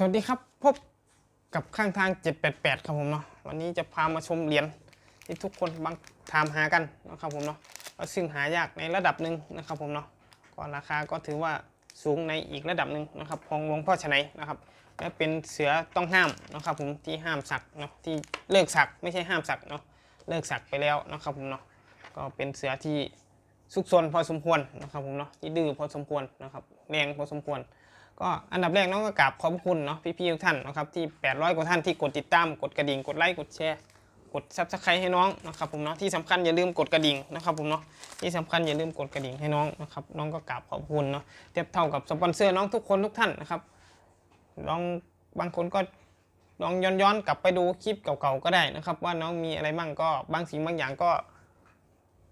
สวัสดีครับพบกับข้างทาง 788 ครับผมเนาะวันนี้จะพามาชมเหรียญที่ทุกคนบางถามหากันนะครับผมเนาะก็ซึ่งหายากในระดับหนึ่งนะครับผมเนาะก็ราคาก็ถือว่าสูงในอีกระดับหนึ่งนะครับของหลวงพ่อชนัยนะครับและเป็นเสือต้องห้ามนะครับผมที่ห้ามสักเนาะที่เลิกสักไม่ใช่ห้ามสักเนาะเลิกสักไปแล้วนะครับผมเนาะก็เป็นเสือที่ซุกซนพอสมควรนะครับผมเนาะที่ดื้อพอสมควรนะครับแรงพอสมควร ก็อันดับแรกน้องก็กราบขอบคุณเนาะพี่ๆทุกท่านนะครับที่ 800 กว่าท่านที่กดติดตาม กดกระดิ่ง กดไลค์ กดแชร์ กดซับสไครต์ให้น้องนะครับผมเนาะที่สำคัญอย่าลืมกดกระดิ่งนะครับผมเนาะที่สำคัญอย่าลืมกดกระดิ่งให้น้องนะครับน้องก็กราบขอบคุณเนาะเทียบเท่ากับสปอนเซอร์น้องทุกคนทุกท่านนะครับลองบางคนก็ลองย้อนย้อนกลับไปดูคลิปเก่าๆก็ได้นะครับ ว่าน้องมีอะไรบ้างก็บางสิ่งบางอย่างก็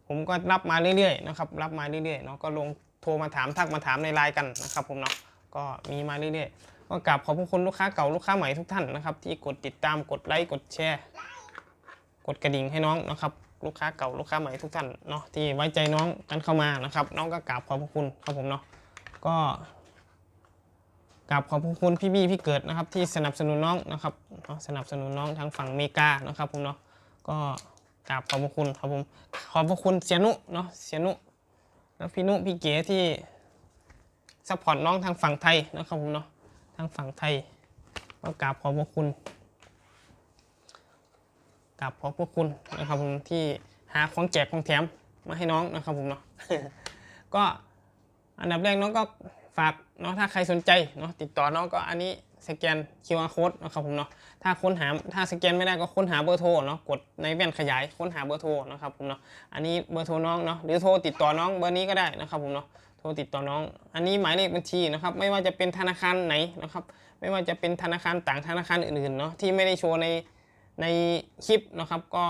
ผมก็รับมาเรื่อยๆนะครับรับมาเรื่อยๆเนาะก็ลงโทรมาถามทักมาถามในไลน์กันนะครับผมเนาะ ก็มีมาเรื่อยๆก็กราบขอบพระคุณลูกค้าเก่าลูกค้าใหม่ทุกท่านนะครับ ที่กดติดตามกดไลค์กดแชร์ กดกระดิ่งให้น้องนะครับ ลูกค้าเก่าลูกค้าใหม่ทุกท่านเนาะที่ไว้ใจน้องกันเข้ามานะครับ น้องก็กราบขอบพระคุณครับผมเนาะก็กราบขอบพระคุณพี่บี้พี่เกิดนะครับ ที่สนับสนุนน้องนะครับเนาะสนับสนุนน้องทางฝั่งเมกานะครับผมเนาะก็กราบขอบพระคุณครับผมขอบพระคุณเสียนุเนาะเสียนุแล้วพี่นุพี่เก๋ที่ ซัพพอร์ตน้องทางฝั่งไทยนะครับผมเนาะทางฝั่งไทยก็กราบขอบพระคุณกราบขอบพระคุณนะครับผมที่หาของแจกของแถมมาให้น้องนะครับผมเนาะก็อันดับแรกน้องก็ฝากเนาะถ้าใครสนใจเนาะติดต่อน้องก็อันนี้สแกน QR code นะครับผมเนาะถ้าค้นหาถ้าสแกนไม่ได้ก็ค้นหาเบอร์โทรเนาะกดในแว่นขยายค้นหาเบอร์โทรนะครับผมเนาะอันนี้เบอร์โทรน้องเนาะหรือโทรติดต่อน้องเบอร์นี้ก็ได้นะครับผมเนาะ โทรติดต่อน้อง อันนี้หมายเลขบัญชีนะครับ ไม่ว่าจะเป็นธนาคารไหนนะครับ ไม่ว่าจะเป็นธนาคารต่างธนาคารอื่นๆเนาะที่ไม่ได้โชว์ในในคลิปนะครับ ก็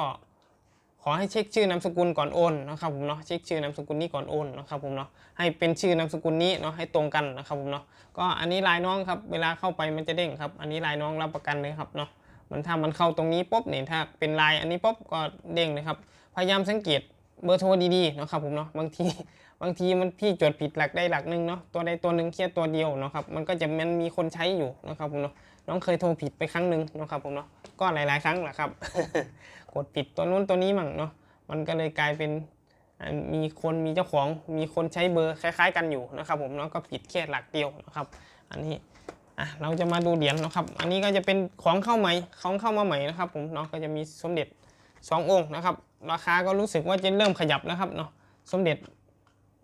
ขอให้เช็คชื่อนามสกุลก่อนโอนนะครับผมเนาะเช็คชื่อนามสกุลนี้ก่อนโอนนะครับผมเนาะให้เป็นชื่อนามสกุลนี้เนาะให้ตรงกันนะครับผมเนาะก็อันนี้ลายน้องครับเวลาเข้าไปมันจะเด้งครับ อันนี้ลายน้องรับประกันเลยครับเนาะมันถ้ามันเข้าตรงนี้ปุ๊บเนี่ยถ้าเป็นลายอันนี้ปุ๊บก็เด้งเลยครับพยายามสังเกตเบอร์โทรดีๆนะครับผมเนาะบางที บางทีมันพี่จดผิดหลักได้หลักหนึ่งเนาะตัวใดตัวหนึ่งแค่ตัวเดียวเนาะครับมันก็จะมันมีคนใช้อยู่นะครับผมเนาะน้องเคยโทรผิดไปครั้งหนึ่งนะครับผมเนาะก็หลาย ๆ ครั้งแหละครับ กดผิดตัวนู้นตัวนี้มั่งเนาะมันก็เลยกลายเป็นมีคนมีเจ้าของมีคนใช้เบอร์คล้าย ๆ กันอยู่นะครับผมเนาะก็ผิดแค่หลักเดียวนะครับอันนี้อะเราจะมาดูเหรียญนะครับ อันนี้ก็จะเป็นของเข้าใหม่ของเข้ามาใหม่นะครับผมเนาะก็จะมีสมเด็จสององค์นะครับ ราคาก็รู้สึกว่าจะเริ่มขยับนะครับเนาะสมเด็จ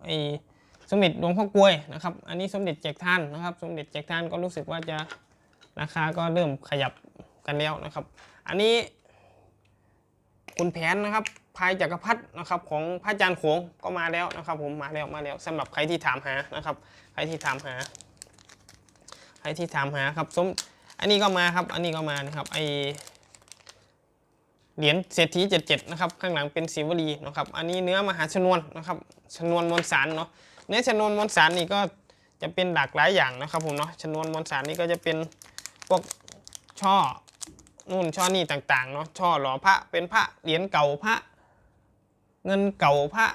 ไอ้สมเด็จหลวงพ่อกลวยนะครับ อันนี้สมเด็จแจกท่านนะครับ สมเด็จแจกท่านก็รู้สึกว่าจะราคาก็เริ่มขยับกันแล้วนะครับ อันนี้คุณแผนนะครับพายจักรพรรดินะครับของพระอาจารย์โขงก็มาแล้วนะครับ ผมมาแล้วมาแล้วสำหรับใครที่ถามหานะครับ ใครที่ถามหา ใครที่ถามหาครับสมอันนี้ก็มาครับ อันนี้ก็มานะครับไอเหรียญเศรษฐี77นะครับ ข้างหลังเป็นศิวลีนะครับ อันนี้เนื้อมหาชนวนนะครับ ชนวนมวลสารเนาะเนื้อชนวนมวลสารนี่ก็จะเป็นหลากหลายอย่างนะครับผมเนาะชนวนมวลสารนี่ก็จะเป็นพวกช่อนู่นช่อนี่ต่างๆเนาะช่อหล่อพระเป็นพระเหรียญเก่าพระ เงินเก่าพระ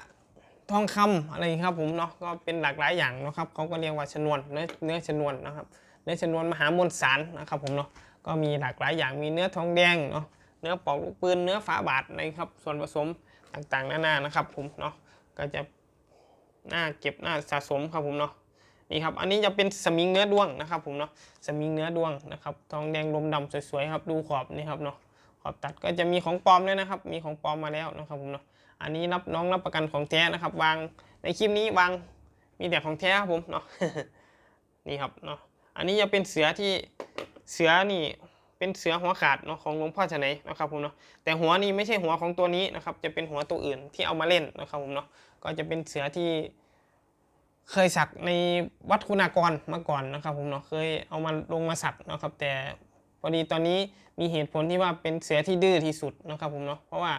ทองคำอะไรครับผมเนาะก็เป็นหลากหลายอย่างนะครับเขาก็เรียกว่าชนวนเนื้อเนื้อชนวนนะครับเนื้อชนวนมหามวลสารนะครับผมเนาะก็มีหลากหลายอย่างมีเนื้อทองแดงเนาะเนื้อปอกลูกปืนเนื้อฝาบาทนะครับส่วนผสมต่างๆนานานะครับผมเนาะก็จะ น่าเก็บน่าสะสมครับผมเนาะนี่ครับ อันนี้จะเป็นสมิงเนื้อด้วงนะครับผมเนาะสมิงเนื้อด้วงนะครับ ทองแดงลมดำสวยๆครับ ดูขอบนี่ครับเนาะ ขอบตัดก็จะมีของปลอมด้วยนะครับ มีของปลอมมาแล้วนะครับผมเนาะ อันนี้รับน้องรับประกันของแท้นะครับ วางในคลิปนี้วางมีแต่ของแท้ครับผมเนาะ นี่ครับเนาะ อันนี้จะเป็นเสือที่เสือนี่เป็นเสือหัวขาดเนาะของหลวงพ่อชนัยนะครับผมเนาะ แต่หัวนี่ไม่ใช่หัวของตัวนี้นะครับ จะเป็นหัวตัวอื่นที่เอามาเล่นนะครับผมเนาะ ก็จะเป็นเสือที่เคยสักในวัดคุณากรมาก่อนนะครับผมเนาะเคยเอามาลงมาสักนะครับ แต่พอดีตอนนี้มีเหตุผลที่ว่าเป็นเสือที่ดื้อที่สุดนะครับผมเนาะเพราะว่า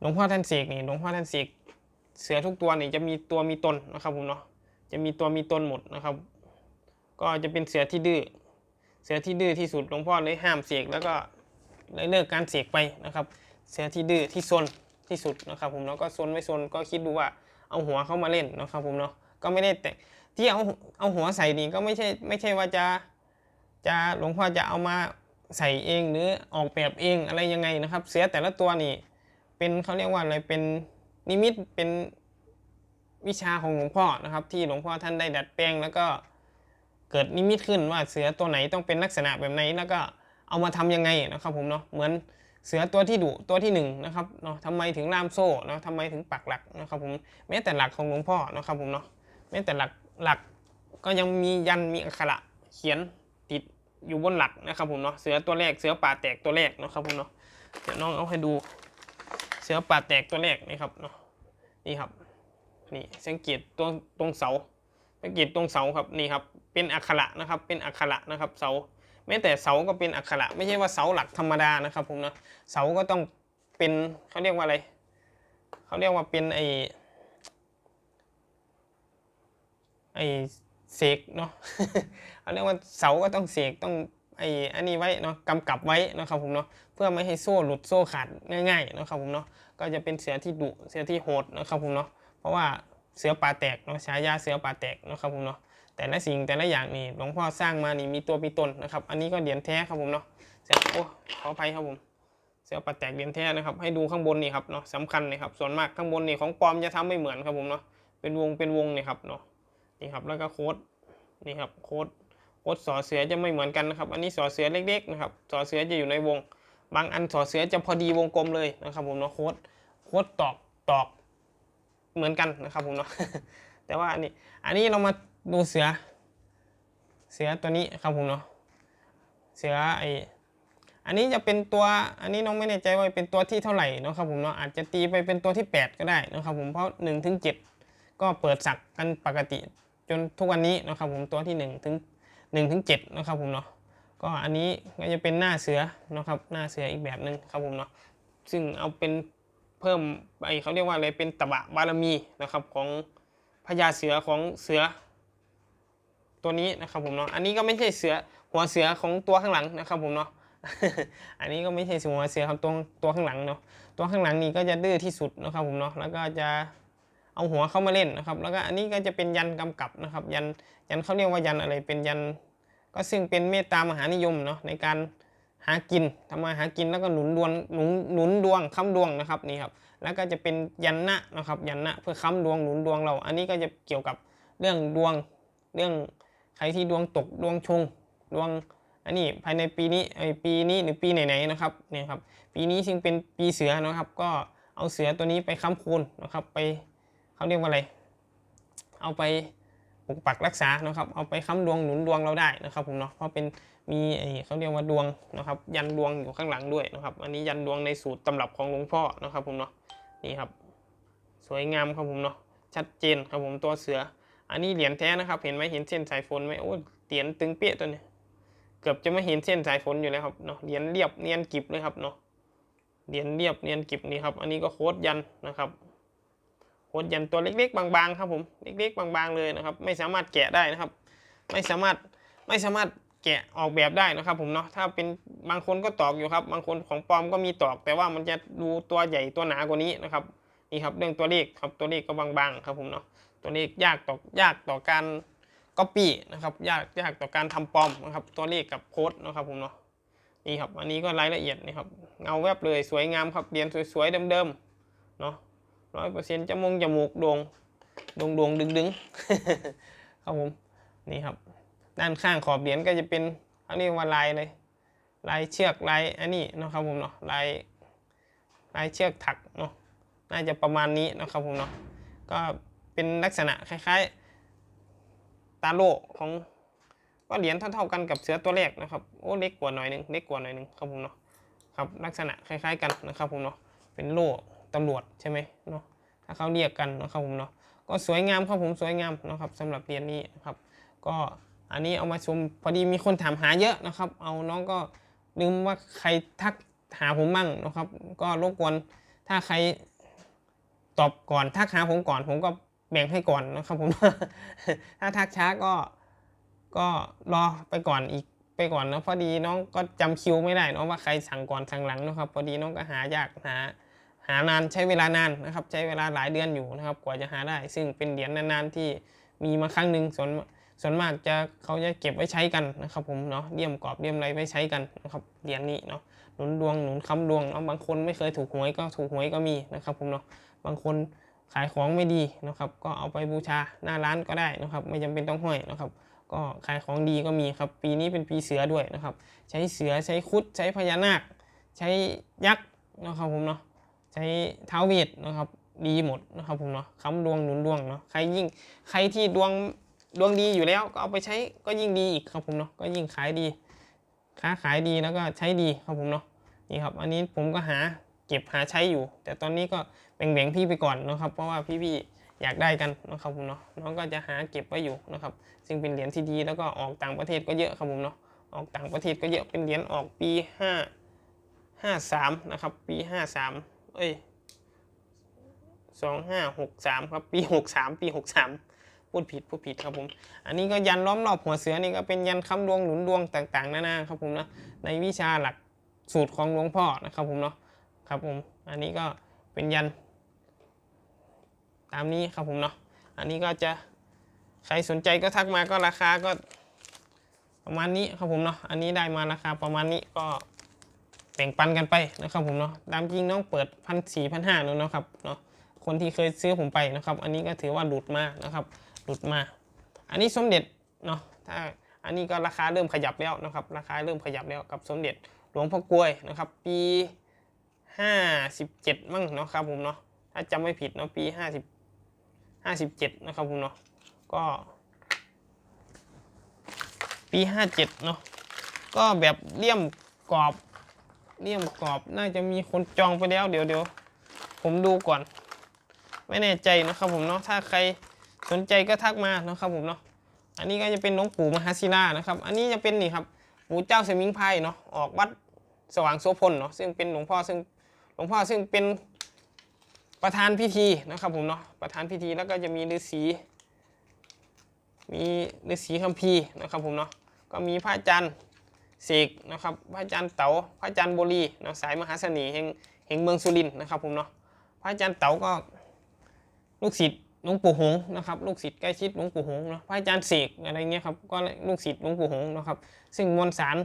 หลวงพ่อท่านเสกนี่หลวงพ่อท่านเสกเสือทุกตัวนี่จะมีตัวมีตนนะครับผมเนาะจะมีตัวมีตนหมดนะครับ ก็จะเป็นเสือที่ดื้อเสือที่ดื้อที่สุดหลวงพ่อเลยห้ามเสกแล้วก็เลยเลิกการเสกไปนะครับ เสือที่ดื้อที่ซน ที่สุดนะครับผมแล้วก็ซนไม่ซนก็คิดดูว่าเอาหัวเข้ามาเล่นนะครับผมเนาะก็ไม่ได้แต่ที่เอาเอาหัวใส่นี่ก็ไม่ใช่ไม่ใช่ว่าจะจะหลวงพ่อจะเอามาใส่เองหรือออกแบบเองอะไรยังไงนะครับ เสือแต่ละตัวนี่เป็นเขาเรียกว่าอะไรเป็นนิมิตเป็นวิชาของหลวงพ่อนะครับ ที่หลวงพ่อท่านได้ดัดแปลงแล้วก็เกิดนิมิตขึ้นว่าเสือตัวไหนต้องเป็นลักษณะแบบไหนแล้วก็เอามาทำยังไงนะครับผมเนาะเหมือน เสือตัวที่ดุตัวที่หนึ่งนะครับเนาะทำไมถึงล่ามโซ่เนาะทำไมถึงปักหลักนะครับผมแม้แต่หลักของหลวงพ่อนะครับผมเนาะแม้แต่หลักหลักก็ยังมียันมีอักขระเขียนติดอยู่บนหลักนะครับผมเนาะเสือตัวแรกเสือป่าแตกตัวแรกนะครับผมเนาะเดี๋ยวน้องเอาให้ดูเสือป่าแตกตัวแรกนี่ครับเนาะนี่ครับนี่สังเกตตรงตรงเสาสังเกตตรงเสาครับนี่ครับเป็นอักขระนะครับเป็นอักขระนะครับเสา แม้แต่เสาก็เป็นอักขระ ไม่ใช่ว่าเสาหลักธรรมดานะครับผมนะเสาก็ต้องเป็นเขาเรียกว่าอะไรเขาเรียกว่าเป็นไอไอเสกเนาะเขาเรียกว่าเสาก็ต้องเสกต้องไออันนี้ไว้เนาะกำกับไว้นะครับผมเนาะเพื่อไม่ให้โซ่หลุดโซ่ขาดง่ายๆนะครับผมเนาะก็จะเป็นเสือที่ดุเสือที่โหดนะครับผมเนาะเพราะว่าเสือป่าแตกเนาะฉายาเสือป่าแตกนะครับผมเนาะ แต่ละสิ่งแต่ละอย่างนี่หลวงพ่อสร้างมานี่มีตัวมีตนนะครับ อันนี้ก็เหรียญแท้ครับผมเนาะเสือโอ้ขออภัยครับผมเสือป่าแตกเหรียญแท้นะครับ ให้ดูข้างบนนี่ครับเนาะสำคัญนะครับ ส่วนมากข้างบนนี่ของปลอมจะทำไม่เหมือนครับผมเนาะเป็นวงเป็นวงนี่ครับเนาะนี่ครับแล้วก็โค้ดนี่ครับโค้ดโค้ดสอเสือจะไม่เหมือนกันนะครับ อันนี้สอเสือเล็กๆนะครับสอเสือจะอยู่ในวง บางอันสอเสือจะพอดีวงกลมเลยนะครับผมเนาะโค้ดโค้ดตอกตอกเหมือนกันนะครับผมเนาะแต่ว่าอันนี้อันนี้เรามา ดูเสือ เสือตัวนี้ครับผมเนาะ เสือไออันนี้จะเป็นตัว อันนี้น้องไม่แน่ใจว่าเป็นตัวที่เท่าไหร่นะครับผมเนาะ อาจจะตีไปเป็นตัวที่ 8 ก็ได้นะครับผม เพราะ1ถึง7ก็เปิดสักกันปกติ จนทุกวันนี้นะครับผม ตัวที่1ถึง1ถึง7นะครับผมเนาะ ก็อันนี้ก็จะเป็นหน้าเสือนะครับ หน้าเสืออีกแบบหนึ่งครับผมเนาะ ซึ่งเอาเป็นเพิ่มไอเขาเรียกว่าอะไร เป็นตบะบารมีนะครับของพญาเสือของเสือ ตัวนี้นะครับผมเนาะ อันนี้ก็ไม่ใช่เสือหัวเสือของตัวข้างหลังนะครับผมเนาะ อันนี้ก็ไม่ใช่หัวเสือครับตัวตัวข้างหลังเนาะ ตัวข้างหลังนี่ก็จะดื้อที่สุดนะครับผมเนาะ แล้วก็จะเอาหัวเข้ามาเล่นนะครับ แล้วก็อันนี้ก็จะเป็นยันกำกับนะครับ ยันยันเขาเรียกว่ายันอะไร เป็นยันก็ซึ่งเป็นเมตตามหานิยมเนาะในการหากินทำมาหากินแล้วก็หนุนดวงหนุนหนุนดวงค้ำดวงนะครับนี่ครับ แล้วก็จะเป็นยันนะนะครับยันนะเพื่อค้ำดวงหนุนดวงเรา อันนี้ก็จะเกี่ยวกับเรื่องดวงเรื่อง ใครที่ดวงตกดวงชงดวงอันนี้ภายในปีนี้ไอปีนี้หรือปีไหนๆนะครับเนี่ยครับปีนี้ซึ่งเป็นปีเสือนะครับ ก็เอาเสือตัวนี้ไปค้ำคูณนะครับไปเขาเรียกว่าอะไร เอาไปปกปักรักษานะครับ เอาไปค้ำดวงหนุนดวงเราได้นะครับผมเนาะเพราะเป็นมีไอเขาเรียกว่าดวงนะครับ ยันดวงอยู่ข้างหลังด้วยนะครับ อันนี้ยันดวงในสูตรตำรับของหลวงพ่อนะครับผมเนาะนี่ครับ สวยงามครับผมเนาะชัดเจนครับผมตัวเสือ อันนี้เหรียญแท้นะครับ เห็นไหมเห็นเส้นสายฝนไหมโอ้เหรียญตึงเปี้ยตัวนี้เกือบจะไม่เห็นเส้นสายฝนอยู่แล้วครับเนาะเหรียญเรียบเนียนกริบเลยครับเนาะเหรียญเรียบเนียนกริบนี่ครับ อันนี้ก็โค้ดยันนะครับ โค้ดยันตัวเล็กๆ บางๆ ครับผม เล็กๆ บางๆ เลยนะครับ ไม่สามารถแกะได้นะครับ ไม่สามารถไม่สามารถแกะออกแบบได้นะครับ ผมเนาะ ถ้าเป็นบางคนก็ตอกอยู่ครับ บางคนของปลอมก็มีตอก แต่ว่ามันจะดูตัวใหญ่ตัวหนากว่านี้นะครับ นี่ครับเรื่องตัวเลขครับ ตัวเลขก็บางๆ ครับผมเนาะ ตัวเลขยากต่อยากต่อการก๊อปปี้นะครับยากยากต่อการทำปลอมนะครับ ตัวเลขกับโค้ดนะครับผมเนาะนี่ครับอันนี้ก็รายละเอียดนี่ครับเงาแวบเลยสวยงามครับเรียนสวยๆเดิมๆเนาะร้อยเปอร์เซ็นต์จมูกจมูกโด่งโด่งโด่งดึงดึงๆครับผมนี่ครับ ด้านข้างขอบเหรียญก็จะเป็นเขาเรียกว่าลายเลยลายเชือกลายอันนี้เนาะครับผมเนาะลายลายเชือกถักเนาะน่าจะประมาณนี้นะครับผมเนาะก็ เป็นลักษณะคล้ายๆ ตาโลของก็เหรียญเท่าๆกันกับเสือตัวแรกนะครับโอ้เล็กกว่าหน่อยหนึงเล็กกว่าหน่อยหนึงครับผมเนาะครับลักษณะคล้ายๆ กันนะครับผมเนาะเป็นโล่ตำรวจใช่ไหมเนาะถ้าเขาเรียกกันนะครับผมเนาะก็สวยงามครับผมสวยงามนะครับสำหรับเหรียญนี้นะครับ ก็อันนี้เอามาชมพอดีมีคนถามหาเยอะนะครับ เอาน้องก็ลืมว่าใครทักหาผมบ้างนะครับ ก็รบกวนถ้าใครตอบก่อนทักหาผมก่อนผมก็ แบ่งให้ก่อนนะครับผม ถ้าทักช้าก็ก็รอไปก่อนอีกไปก่อนนะพอดีน้องก็จำคิวไม่ได้เนอะว่าใครสั่งก่อนสั่งหลังนะครับ พอดีน้องก็หายากหาหานานใช้เวลานานนะครับ ใช้เวลาหลายเดือนอยู่นะครับ กว่าจะหาได้ ซึ่งเป็นเหรียญนานๆที่มีมาครั้งหนึ่งส่วนส่วนมากจะเขาจะเก็บไว้ใช้กันนะครับผมเนาะเลี่ยมกรอบเลี่ยมอะไรไว้ใช้กันนะครับเหรียญนี้เนาะหนุนดวงหนุนคำดวงเนาะบางคนไม่เคยถูกหวยก็ถูกหวยก็มีนะครับผมเนาะบางคน ขายของไม่ดีนะครับ ก็เอาไปบูชาหน้าร้านก็ได้นะครับ ไม่จำเป็นต้องห้อยนะครับ ก็ขายของดีก็มีครับ ปีนี้เป็นปีเสือด้วยนะครับ ใช้เสือใช้คุดใช้พญานาค ใช้ยักษ์นะครับผมเนาะใช้เท้าวเวทนะครับ ดีหมดนะครับผมเนาะค้ำดวงหนุนดวงเนาะใครยิ่งใครที่ดวงดวงดีอยู่แล้วก็เอาไปใช้ก็ยิ่งดีอีกครับผมเนาะก็ยิ่งขายดี ค้าขายดีแล้วก็ใช้ดีครับผมเนาะนี่ครับ อันนี้ผมก็หา ก็บหาใช้อยู่ แต่ตอนนี้ก็แบ่งๆพี่ไปก่อนนะครับ เพราะว่าพี่ๆอยากได้กันนะครับผมเนาะน้องก็จะหาเก็บไว้อยู่นะครับซึ่งเป็นเหรียญที่ดีแล้วก็ออกต่างประเทศก็เยอะครับผมเนาะออกต่างประเทศก็เยอะเป็นเหรียญออกปีห้าห้าสามนะครับปีห้าสามเอ้ยสองห้าหกสามครับปีหกสามปีหกสามพูดผิดพูดผิดครับผม อันนี้ก็ยันล้อมรอบหัวเสือนี่ก็เป็นยันคำดวงหนุนดวงต่างๆนานาครับผมนะในวิชาหลักสูตรของหลวงพ่อนะครับผมเนาะ ครับผม อันนี้ก็เป็นยัน ตามนี้ครับผมเนาะ อันนี้ก็จะใครสนใจก็ทักมาก็ราคาก็ประมาณนี้ครับผมเนาะ อันนี้ได้มาราคาประมาณนี้ก็แบ่งปันกันไปนะครับผมเนาะ ตามจริงน้องเปิดพันสี่พันห้าแล้วนะครับเนาะ คนที่เคยซื้อผมไปนะครับ อันนี้ก็ถือว่าหลุดมานะครับ หลุดมา อันนี้สมเด็จเนาะ ถ้าอันนี้ก็ราคาเริ่มขยับแล้วนะครับ ราคาเริ่มขยับแล้วกับสมเด็จหลวงพ่อกลวยนะครับ ปี ห้าสิบเจ็ดมั่งเนาะครับผมเนาะถ้าจำไม่ผิดเนาะปีห้าสิบห้าสิบเจ็ดนะครับผมเนาะก็ปีห้าเจ็ดเนาะก็แบบเลี่ยมกรอบเลี่ยมกรอบน่าจะมีคนจองไปแล้วเดี๋ยวเดี๋ยวผมดูก่อน ไม่แน่ใจนะครับผมเนาะถ้าใครสนใจก็ทักมานะครับผมเนาะอันนี้ก็จะเป็นหลวงปู่มหาศิลานะครับ อันนี้จะเป็นนี่ครับปู่เจ้าเสมิงไพรเนาะออกวัดสว่างโสพลเนาะซึ่งเป็นหลวงพ่อซึ่ง หลวงพ่อซึ่งเป็นประธานพิธีนะครับผมเนาะประธานพิธีแล้วก็จะมีฤาษีมีฤาษีคัมภีร์นะครับผมเนาะก็มีพระอาจารย์เสกนะครับพระอาจารย์เต๋าพระอาจารย์บุรีเนาะสายมหาเสน่ห์แห่งแห่งเมืองสุรินทร์นะครับผมเนาะพระอาจารย์เต๋าก็ลูกศิษย์หลวงปู่หงนะครับลูกศิษย์ใกล้ชิดหลวงปู่หงเนาะพระอาจารย์เสกอะไรเงี้ยครับก็ลูกศิษย์หลวงปู่หงนะครับซึ่งมวลสาร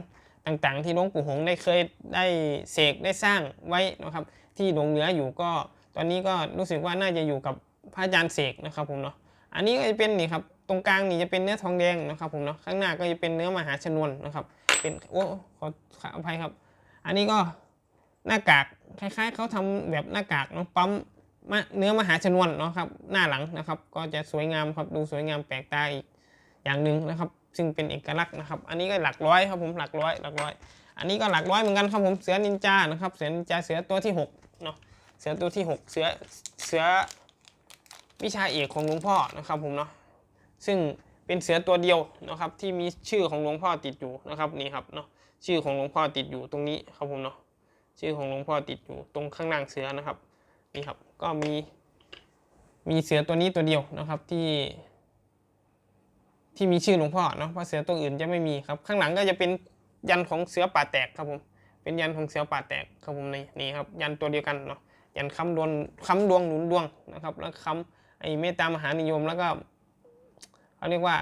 ต่างๆ ที่หลวงปู่หงส์ได้เคยได้เสกได้สร้างไว้นะครับ ที่หลงเหลืออยู่ก็ ตอนนี้ก็รู้สึกว่าน่าจะอยู่กับพระอาจารย์เสกนะครับผมเนาะอันนี้ก็จะเป็นนี่ครับตรงกลางนี่จะเป็นเนื้อทองแดงนะครับผมเนาะข้างหน้าก็จะเป็นเนื้อมหาชนวนนะครับ เป็นโอ้ขอขออภัยครับ อันนี้ก็หน้ากากคล้ายๆเขาทำแบบหน้ากากเนาะปั๊มเนื้อมหาชนวนเนาะครับหน้าหลังนะครับ ก็จะสวยงามครับดูสวยงามแปลกตาอีกอย่างหนึ่งนะครับ ซึ่งเป็นเอกลักษณ์นะครับ อันนี้ก็หลักร้อยครับผมหลักร้อยหลักร้อย อันนี้ก็หลักร้อยเหมือนกันครับผมเสือนินจานะครับ เสือนินจาเสือตัวที่หกเนาะ เสือตัวที่หกเสือเสือวิชาเอกของหลวงพ่อนะครับผมเนาะ ซึ่งเป็นเสือตัวเดียวนะครับที่มีชื่อของหลวงพ่อติดอยู่นะครับนี่ครับเนาะชื่อของหลวงพ่อติดอยู่ตรงนี้ครับผมเนาะชื่อของหลวงพ่อติดอยู่ตรงข้างล่างเสือนะครับนี่ครับก็มีมีเสือตัวนี้ตัวเดียวนะครับที่ ที่มีชื่อหลวงพ่อเนาะเพราะเสือตัวอื่นจะไม่มีครับ ข้างหลังก็จะเป็นยันของเสือป่าแตกครับผม เป็นยันของเสือป่าแตกครับผมในนี่ครับ ยันตัวเดียวกันเนาะ ยันคำดวงคำดวงหนุนดวงนะครับ แล้วคำไอ้เมตตามหานิยมแล้วก็เขาเรียกว่า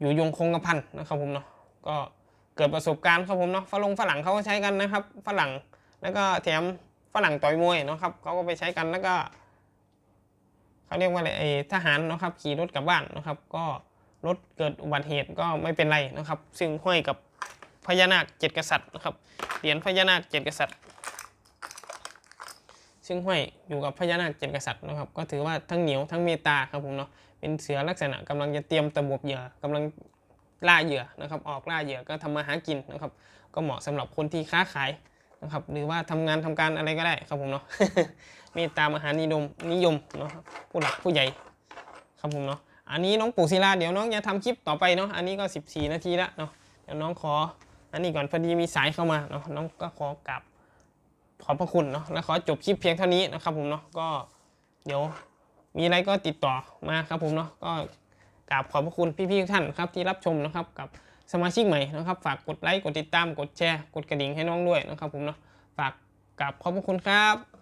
อยู่ยงคงกระพันนะครับผมเนาะ ก็เกิดประสบการณ์ครับผมเนาะ ฝรั่งฝรั่งเขาก็ใช้กันนะครับ ฝรั่ง แล้วก็แถมฝรั่งต่อยมวยเนาะครับเขาก็ไปใช้กันแล้วก็ เขาเรียกว่าอะไรไอ้ทหารนะครับขี่รถกลับบ้านนะครับ ก็รถเกิดอุบัติเหตุก็ไม่เป็นไรนะครับ ซึ่งห้อยกับพญานาคเจ็ดกษัตริย์นะครับเหรียญพญานาคเจ็ดกษัตริย์ ซึ่งห้อยอยู่กับพญานาคเจ็ดกษัตริย์นะครับ ก็ถือว่าทั้งเหนียวทั้งเมตตาครับผมเนาะเป็นเสือลักษณะกำลังจะเตรียมตะบวบเหยื่อกำลังล่าเหยื่อนะครับ ออกล่าเหยื่อก็ทำมาหากินนะครับ ก็เหมาะสำหรับคนที่ค้าขาย นะครับ หรือว่าทำงานทำการอะไรก็ได้ครับผมเนาะเมตตามหานิยมนิยมเนาะผู้หลักผู้ใหญ่ครับผมเนาะอันนี้น้องปู่ศิลาเดี๋ยวน้องจะทำคลิปต่อไปเนาะอันนี้ก็ 14 นาทีละเนาะเดี๋ยวน้องขออันนี้ก่อนพอดีมีสายเข้ามาเนาะน้องก็ขอกลับขอบพระคุณเนาะและขอจบคลิปเพียงเท่านี้นะครับผมเนาะก็เดี๋ยวมีอะไรก็ติดต่อมาครับผมเนาะก็กราบขอบพระคุณพี่ๆทุกท่านครับที่รับชมนะครับกับ สมาชิกใหม่นะครับ ฝากกดไลค์ กดติดตาม กดแชร์ กดกระดิ่งให้น้องด้วยนะครับผมเนาะ ฝากกับขอบคุณครับ